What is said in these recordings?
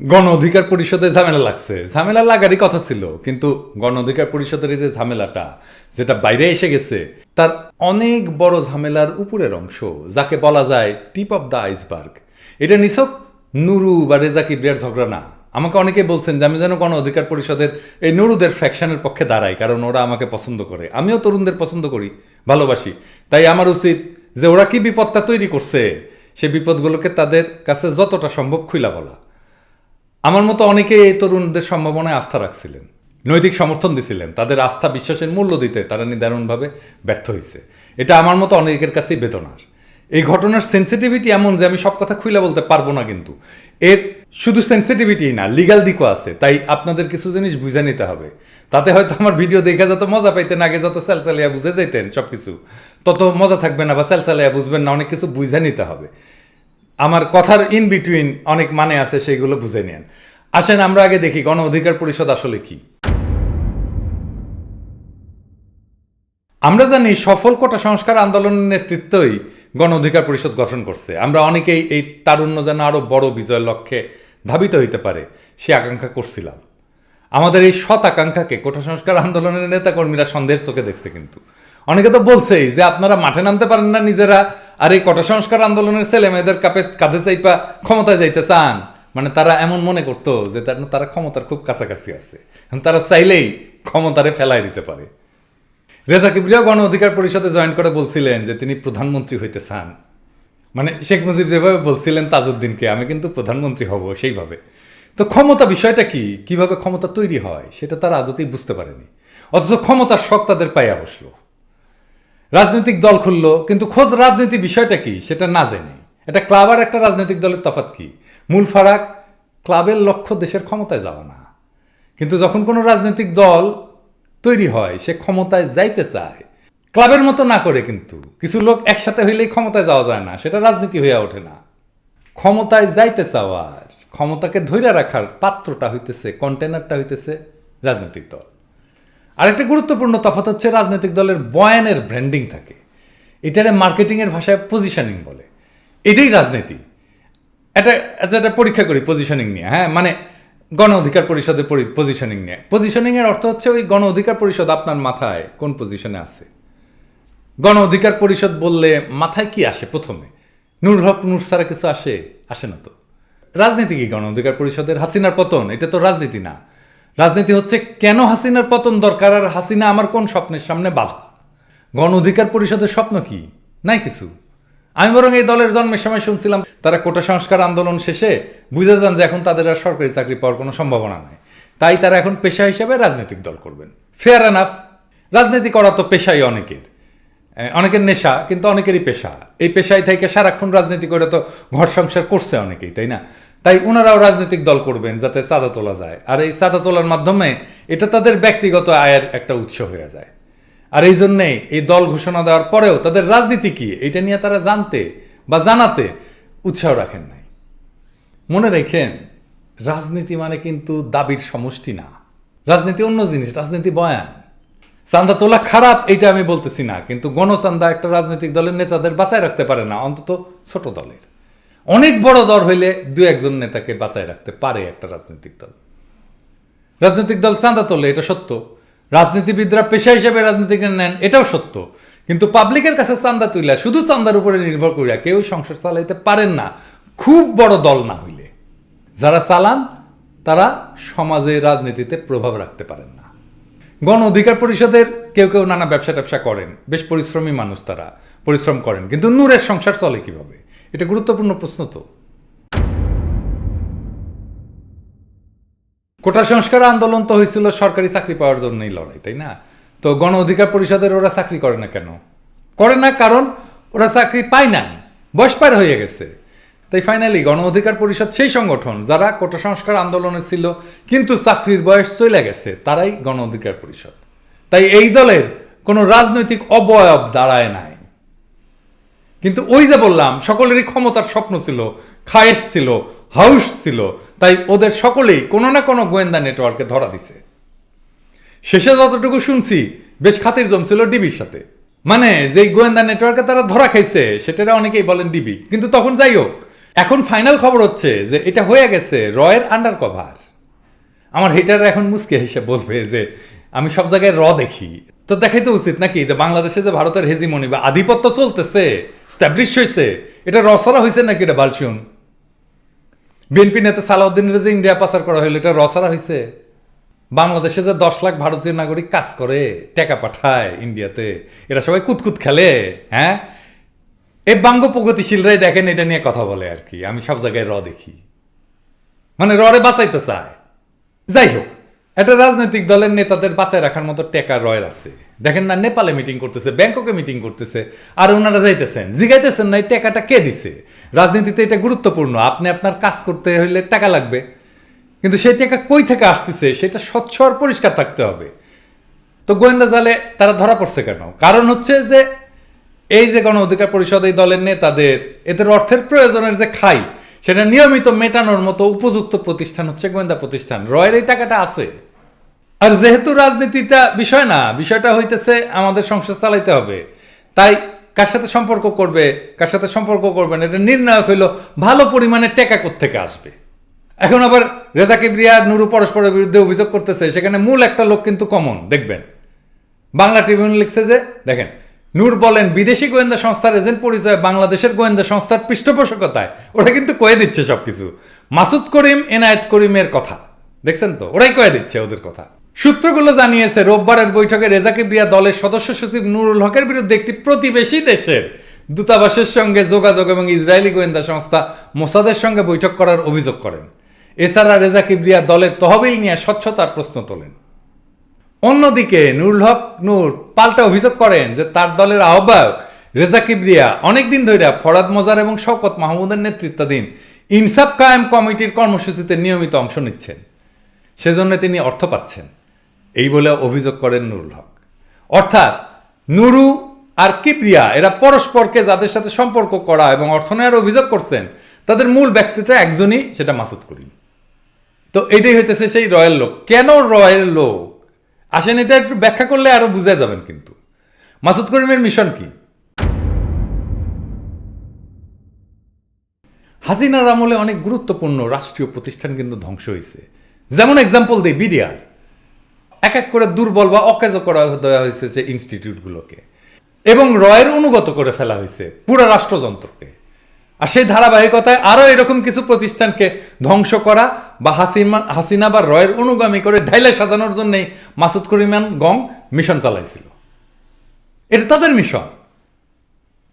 গণ অধিকার পরিষদে ঝামেলা লাগছে। ঝামেলা লাগারই কথা ছিল, কিন্তু গণ অধিকার পরিষদের এই যে ঝামেলাটা, যেটা বাইরে এসে গেছে, তার অনেক বড় ঝামেলার উপরের অংশ, যাকে বলা যায় টিপ অফ দ্য আইসবার্গ। এটা নিছক নুরু বা রেজা কিবরিয়ার ঝগড়া না। আমাকে অনেকে বলছেন যে আমি যেন গণ অধিকার পরিষদের এই নুরুদের ফ্যাকশনের পক্ষে দাঁড়াই, কারণ ওরা আমাকে পছন্দ করে। আমিও তরুণদের পছন্দ করি, ভালোবাসি। তাই আমার উচিত যে ওরা কি বিপদটা তৈরি করছে সেই বিপদগুলোকে তাদের কাছে যতটা সম্ভব খুইলা বলা। আমার মতো অনেকে এই তরুণদের সম্ভাবনায় আস্থা রাখছিলেন, নৈতিক সমর্থন দিছিলেন, তাদের আস্থা বিশ্বাসের মূল্য দিতে তারা নিদারুণভাবে ব্যর্থ হয়েছে এটা আমার মতো অনেকের কাছেই বেদনার। এই ঘটনার সেন্সিটিভিটি এমন যে আমি সব কথা খুলে বলতে পারব না কিন্তু। এর শুধু সেন্সিটিভিটি না লিগাল দিকও আছে, তাই আপনাদের কিছু জিনিস বুঝে নিতে হবে। তাতে হয়তো আমার ভিডিও দেখে যত মজা পাইতেন, আগে যত স্যালসালিয়া বুঝে যেতেন সব কিছু তত মজা থাকবে না বা স্যালসালিয়া বুঝবেন না, অনেক কিছু বুঝে নিতে হবে। আমার কথার ইন বিটুইন অনেক মানে আছে, সেইগুলো বুঝে নেন। আসেন, আমরা আগে দেখি গণ অধিকার পরিষদ আসলে কি। আমরা জানি সফল কোটা সংস্কার আন্দোলনের নেতৃত্বই গণ অধিকার পরিষদ গঠন করছে। আমরা অনেকেই এই তারুণ্য যেন আরও বড় বিজয়ের লক্ষ্যে ধাবিত হইতে পারে, সে আকাঙ্ক্ষা করছিলাম। আমাদের এই সৎ আকাঙ্ক্ষাকে কোটা সংস্কার আন্দোলনের নেতাকর্মীরা সন্দেহের চোখে দেখছে কিন্তু। অনেকে তো বলছেই যে আপনারা মাঠে নামতে পারেন না, নিজেরা আর এই কটা সংস্কার আন্দোলনের ছেলে মেয়েদের কাপে কাঁধে চাইপা ক্ষমতায় যাইতে চান। মানে তারা এমন মনে করতো যে তার- তারা ক্ষমতার খুব কাছাকাছি আছে। তারা চাইলেই ক্ষমতারে ফেলাই দিতে পারে। রেজা কিবরিয়া গণ অধিকার পরিষদে জয়েন করে বলছিলেন যে তিনি প্রধানমন্ত্রী হইতে চান। মানে শেখ মুজিব যেভাবে বলছিলেন তাজউদ্দিনকে, আমি কিন্তু প্রধানমন্ত্রী হব সেইভাবে। তো ক্ষমতা বিষয়টা কি? কীভাবে ক্ষমতা তৈরি হয়? সেটা তারা আদতেই বুঝতে পারেনি। অথচ ক্ষমতার শখ তাদের পাইয়া বসল। রাজনৈতিক দল খুললো, কিন্তু খোঁজ রাজনীতি বিষয়টা কি? সেটা না জেনে। এটা ক্লাব আর একটা রাজনৈতিক দলের তফাৎ কি? মূল ফারাক, ক্লাবের লক্ষ্য দেশের ক্ষমতায় যাওয়া না। কিন্তু যখন কোনো রাজনৈতিক দল তৈরি হয়, সে ক্ষমতায় যাইতে চায়। ক্লাবের মতো না করে কিন্তু। কিছু লোক একসাথে হইলেই ক্ষমতায় যাওয়া যায় না, সেটা রাজনীতি হইয়া ওঠে না। ক্ষমতায় যাইতে চাওয়ার, ক্ষমতাকে ধৈর্য রাখার পাত্রটা হইতেছে কন্টেনারটা হইতেছে রাজনৈতিক দল। আরেকটা গুরুত্বপূর্ণ তফাৎ হচ্ছে রাজনৈতিক দলের বয়ানের ব্র্যান্ডিং থাকে। এটারে মার্কেটিংয়ের ভাষায় পজিশনিং বলে। এটাই রাজনীতি। এটা আচ্ছা এটা পরীক্ষা করি পজিশনিং নিয়ে। হ্যাঁ মানে গণ অধিকার পরিষদের পজিশনিং নিয়ে। পজিশনিংয়ের অর্থ হচ্ছে ওই গণ অধিকার পরিষদ আপনার মাথায় কোন পজিশনে আছে। গণ অধিকার পরিষদ বললে মাথায় কি আসে প্রথমে? নূর হক, নূর সারা কিছু আসে? আসে না তো। রাজনীতি কি গণ অধিকার পরিষদের? হাসিনার পতন, এটা তো রাজনীতি না। রাজনীতি হচ্ছে কেন হাসিনার পতন দরকার আর হাসিনা আমার কোন স্বপ্নের সামনে বাধা? গণ অধিকার পরিষদের স্বপ্ন কি? নাই কিছু। আমি বরং এই দলের জন্মের সময় শুনছিলাম, তারা কোটা সংস্কার আন্দোলন শেষে বুঝে যান যে এখন তাদের আর সরকারি চাকরি পাওয়ার কোনো সম্ভাবনা নাই। তাই তারা এখন পেশা হিসেবে রাজনৈতিক দল করবেন। ফেয়ার এনাফ রাজনীতি করা তো পেশাই অনেকের। অনেকের নেশা, কিন্তু অনেকেরই পেশা। এই পেশায় থেকে সারাক্ষণ রাজনীতি করে তো ঘর সংসার করছে অনেকেই, তাই না? তাই ওনারাও রাজনৈতিক দল করবেন যাতে চাঁদা তোলা যায়। আর এই চাঁদা তোলার মাধ্যমে এটা তাদের ব্যক্তিগত আয়ের একটা উৎস হয়ে যায়। আর এই জন্যেই এই দল ঘোষণা দেওয়ার পরেও তাদের রাজনীতি কি, এটা নিয়ে তারা জানতে বা জানাতে উৎসাহ রাখেন নাই। মনে রেখেন, রাজনীতি মানে কিন্তু দাবির সমষ্টি না। রাজনীতি অন্য জিনিস, রাজনীতি বয়ান। চান্দা তোলা খারাপ, এইটা আমি বলতেছি না, কিন্তু গণচান্দা একটা রাজনৈতিক দলের নেতাদের বাঁচায় রাখতে পারে না, অন্তত ছোট দলের। অনেক বড় দল হইলে দু একজন নেতাকে বাঁচায় রাখতে পারে একটা রাজনৈতিক দল। রাজনৈতিক দল চাঁদা তোলে, এটা সত্য। রাজনীতিবিদরা পেশা হিসেবে রাজনীতিকে নেন, এটাও সত্য। কিন্তু পাবলিকের কাছে চান্দা তুইলা, শুধু চান্দার উপরে নির্ভর করিয়া কেউ সংসার চালাইতে পারেন না। খুব বড় দল না হইলে। যারা চালান, তারা সমাজে রাজনীতিতে প্রভাব রাখতে পারেন না। গণ অধিকার পরিষদের কেউ কেউ নানা ব্যবসা ট্যাবসা করেন। বেশ পরিশ্রমী মানুষ তারা, পরিশ্রম করেন। কিন্তু নূরের সংসার চলে কীভাবে? এটা গুরুত্বপূর্ণ প্রশ্ন তো। কোটা সংস্কার আন্দোলন তো হয়েছিল সরকারি চাকরি পাওয়ার জন্যই লড়াই, তাই না? তো গণ অধিকার পরিষদের ওরা চাকরি করে না কেন? করে না কারণ ওরা চাকরি পায় নাই, বয়স পার হয়ে গেছে। তাই ফাইনালি গণ অধিকার পরিষদ সেই সংগঠন যারা কোটা সংস্কার আন্দোলনে ছিল, কিন্তু চাকরির বয়স চলে গেছে, তারাই গণ অধিকার পরিষদ। তাই এই দলের কোনো রাজনৈতিক অবয়ব দাঁড়ায় নাই। কিন্তু ওই যে বললাম, সকলেরই ক্ষমতার স্বপ্ন ছিল, খায়েশ ছিল, হাউস ছিল, তাই ওদের সকলেই কোনো না কোনো গোয়েন্দা নেটওয়ার্কে ধরা দিছে। শেষে যতটুকু শুনছি, বেশ খাতির জমছিল ডিবির সাথে। মানে যেই গোয়েন্দা নেটওয়ার্কে তারা ধরা খাইছে, সেটারা অনেকেই বলেন ডিবি। কিন্তু তখন যাই হোক, এখন ফাইনাল খবর হচ্ছে যে এটা হয়ে গেছে রয়ের আন্ডার কভার আমার হেটার এখন মুসকে হিসেবে বলবে যে, আমি সব জায়গায় র দেখি। তো দেখাই তো উচিত নাকি যে বাংলাদেশে যে ভারতের হেজিমনি বা আধিপত্য চলতেছে স্ট্যাবলিশ হয়েছে এটা রসারা হয়েছে নাকি এটা বালসুন বিএনপি নেতা সালাউদ্দিনের যে ইন্ডিয়া পাচার করা হলো এটা রসারা হয়েছে বাংলাদেশে যে দশ লাখ ভারতীয় নাগরিক কাজ করে, টাকা পাঠায় ইন্ডিয়াতে এরা সবাই কুতকুত খেলে হ্যাঁ? এ বাঙ্গ প্রগতিশীলরাই দেখেন, এটা নিয়ে কথা বলে আর কি। আমি সব জায়গায় র দেখি। মানে ররে বাঁচাইতে চায়। যাই হোক। একটা রাজনৈতিক দলের নেতাদের বাঁচায় রাখার মতো টেকা রয়ের আছে। দেখেন না, নেপালে মিটিং করতেছে, ব্যাংককে মিটিং করতেছে, আর ওনারা যাইতেছেন। জিগাইতেছেন না, এই টাকাটা কে দিছে? রাজনীতিতে এটা গুরুত্বপূর্ণ। আপনি আপনার কাজ করতে হইলে টাকা লাগবে। কিন্তু সেই টাকা কই থেকে আসতেছে? সেটা স্বচ্ছ আর পরিষ্কার থাকতে হবে। তো গোয়েন্দা জালে তারা ধরা পড়ছে কেন? কারণ হচ্ছে যে, এই যে গণ অধিকার পরিষদ, এই দলের নেতাদের, এদের অর্থের প্রয়োজনের যে খাই, সেটা নিয়মিত মেটানোর মতো উপযুক্ত প্রতিষ্ঠান হচ্ছে গোয়েন্দা প্রতিষ্ঠান। রয়ের এই টাকাটা আছে। আর যেহেতু রাজনীতিটা বিষয় না, বিষয়টা হইতেছে আমাদের সংসার চালাইতে হবে। তাই কার সাথে সম্পর্ক করবে, কার সাথে সম্পর্ক করবে না, এটা নির্ণায়ক হইল ভালো পরিমাণে টেকা থেকে আসবে। এখন আবার রেজা কিবরিয়া নুরু পরস্পরের বিরুদ্ধে অভিযোগ করতেছে, সেখানে মূল একটা লোক কিন্তু কমন, দেখবেন। বাংলা ট্রিবিউন লিখছে যে, দেখেন, নূর বলেন, বিদেশি গোয়েন্দা সংস্থার এজেন্ট পরিচয় বাংলাদেশের গোয়েন্দা সংস্থার পৃষ্ঠপোষকতায়। ওরা কিন্তু কয়ে দিচ্ছে সবকিছু। মাসুদ করিম, এনায়েত করিমের কথা। দেখছেন তো? ওরাই কয়ে দিচ্ছে ওদের কথা। সূত্রগুলো জানিয়েছে, রোববারের বৈঠকে রেজা কিবরিয়া দলের সদস্য সচিব নুরুল হকের বিরুদ্ধে একটি প্রতিবেশী দেশের দূতাবাসের সঙ্গে যোগাযোগ এবং ইসরায়েলি গোয়েন্দা সংস্থা মোসাদের সঙ্গে বৈঠক করার অভিযোগ করেন। এছাড়া রেজা কিবরিয়া দলের তহবিল নিয়ে স্বচ্ছতার প্রশ্ন তোলেন। অন্যদিকে নুরুল হক নূর পাল্টা অভিযোগ করেন যে তার দলের আহ্বায়ক রেজা কিবরিয়া অনেকদিন ধরে ফরাদ মজার এবং শওকত মাহমুদের নেতৃত্বাধীন ইনসাফ কায়েম কমিটির কর্মসূচিতে নিয়মিত অংশ নিচ্ছেন। সেজন্য তিনি অর্থ পাচ্ছেন। এই বলে অভিযোগ করেন নুরুল হক। অর্থাৎ নুরু আর কিবরিয়া, এরা পরস্পরকে যাদের সাথে সম্পর্ক করা এবং অর্থ নেওয়ার অভিযোগ করছেন, তাদের মূল ব্যক্তিত্ব একজনই, সেটা মাসুদ করিম। তো এটাই হইতেছে সেই রয়্যাল লোক। কেন রয়্যাল লোক? আসেন এটা একটু ব্যাখ্যা করলে আরও বুঝে যাবেন কিন্তু। মাসুদ করিমের মিশন কি? হাসিনার আমলে অনেক গুরুত্বপূর্ণ রাষ্ট্রীয় প্রতিষ্ঠান কিন্তু ধ্বংস হয়েছে যেমন এক্সাম্পল দিই, বিডিআর। এক এক করে দুর্বল বা অকেজ করা দেওয়া হয়েছে যে ইনস্টিটিউটগুলোকে এবং রয়ের অনুগত করে ফেলা হয়েছে পুরো রাষ্ট্রযন্ত্রকে। আর সেই ধারাবাহিকতায় আরও এরকম কিছু প্রতিষ্ঠানকে ধ্বংস করা বা হাসিমা, হাসিনা বা রয়ের অনুগামী করে ঢাইলে সাজানোর জন্যই মাসুদ করিমান গং মিশন চালাইছিল। এটা তাদের মিশন।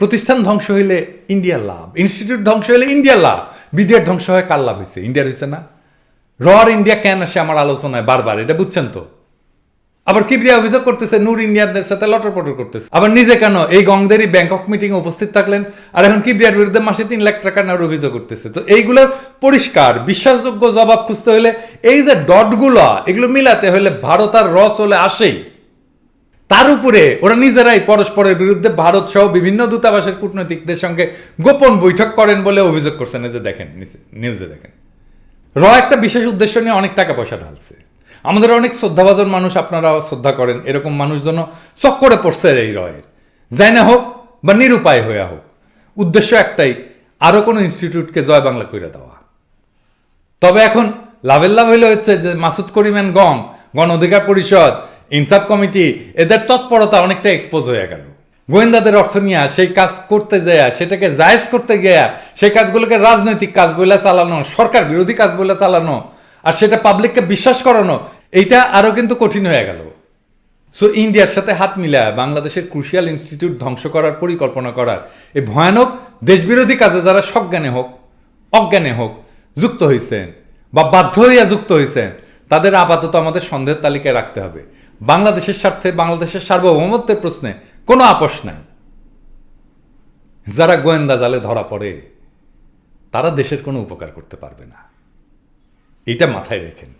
প্রতিষ্ঠান ধ্বংস হইলে ইন্ডিয়ার লাভ ইনস্টিটিউট ধ্বংস হইলে ইন্ডিয়ার লাভ, বিডিআর ধ্বংস হয় কার লাভ হয়েছে ইন্ডিয়ার হয়েছে না। র আর ইন্ডিয়া কেন আসে আমার আলোচনায় বারবার, এটা বুঝছেন তো? আবার কিবরিয়া অভিযোগ করতেছে, নূর ইন্ডিয়ানদের সাথে লটর পটর করতেছে। আবার নিজে কেন এই গংদেরই ব্যাংকক মিটিং উপস্থিত থাকলেন? আর এখন কিবরিয়ার বিরুদ্ধে মাসে তিন লাখ টাকা নেওয়ার অভিযোগ করতেছে তো এইগুলোর পরিষ্কার, বিশ্বাসযোগ্য জবাব খুঁজতে হলে এই যে ডটগুলো, এগুলো মিলাতে হলে ভারত আর রস হলে আসেই। তার উপরে ওরা নিজেরাই পরস্পরের বিরুদ্ধে ভারত সহ বিভিন্ন দূতাবাসের কূটনৈতিকদের সঙ্গে গোপন বৈঠক করেন বলে অভিযোগ করছেন। যে দেখেন নিউজে দেখেন। র একটা বিশেষ উদ্দেশ্য নিয়ে অনেক টাকা পয়সা ঢালছে। আমাদের অনেক শ্রদ্ধাভাজন মানুষ আপনারা শ্রদ্ধা করেন। এরকম মানুষ যেন চক্করে পড়ছে এই রয়ের যাই না হোক বা নিরুপায় হইয়া হোক, উদ্দেশ্য একটাই আরও কোনো ইনস্টিটিউটকে জয় বাংলা করে দেওয়া। তবে এখন লাভের লাভ হইলে হচ্ছে যে মাসুদ করিমেন গং গণ অধিকার পরিষদ, ইনসাফ কমিটি, এদের তৎপরতা অনেকটা এক্সপোজ হয়ে গেল। গোয়েন্দাদের অর্থ নিয়ে, সেই কাজ করতে যায় সেটাকে জায়েজ করতে গিয়া, সেই কাজগুলোকে রাজনৈতিক কাজ বলে চালানো, সরকার বিরোধী কাজ বলে চালানো আর সেটা পাবলিককে বিশ্বাস করানো, এইটা আরও কিন্তু কঠিন হয়ে গেল। সো ইন্ডিয়ার সাথে হাত মিলায়, বাংলাদেশের ক্রুশিয়াল ইনস্টিটিউট ধ্বংস করার, পরিকল্পনা করার, এই ভয়ানক দেশবিরোধী কাজে যারা সজ্ঞানে হোক, অজ্ঞানে হোক, যুক্ত হয়েছেন বা বাধ্য হইয়া যুক্ত হয়েছেন তাদের আপাতত আমাদের সন্দেহের তালিকায় রাখতে হবে। বাংলাদেশের স্বার্থে, বাংলাদেশের সার্বভৌমত্বের প্রশ্নে কোনো আপোষ নাই। যারা গোয়েন্দা জালে ধরা পড়ে, তারা দেশের কোনো উপকার করতে পারবে না। এটা মাথায় রেখেন।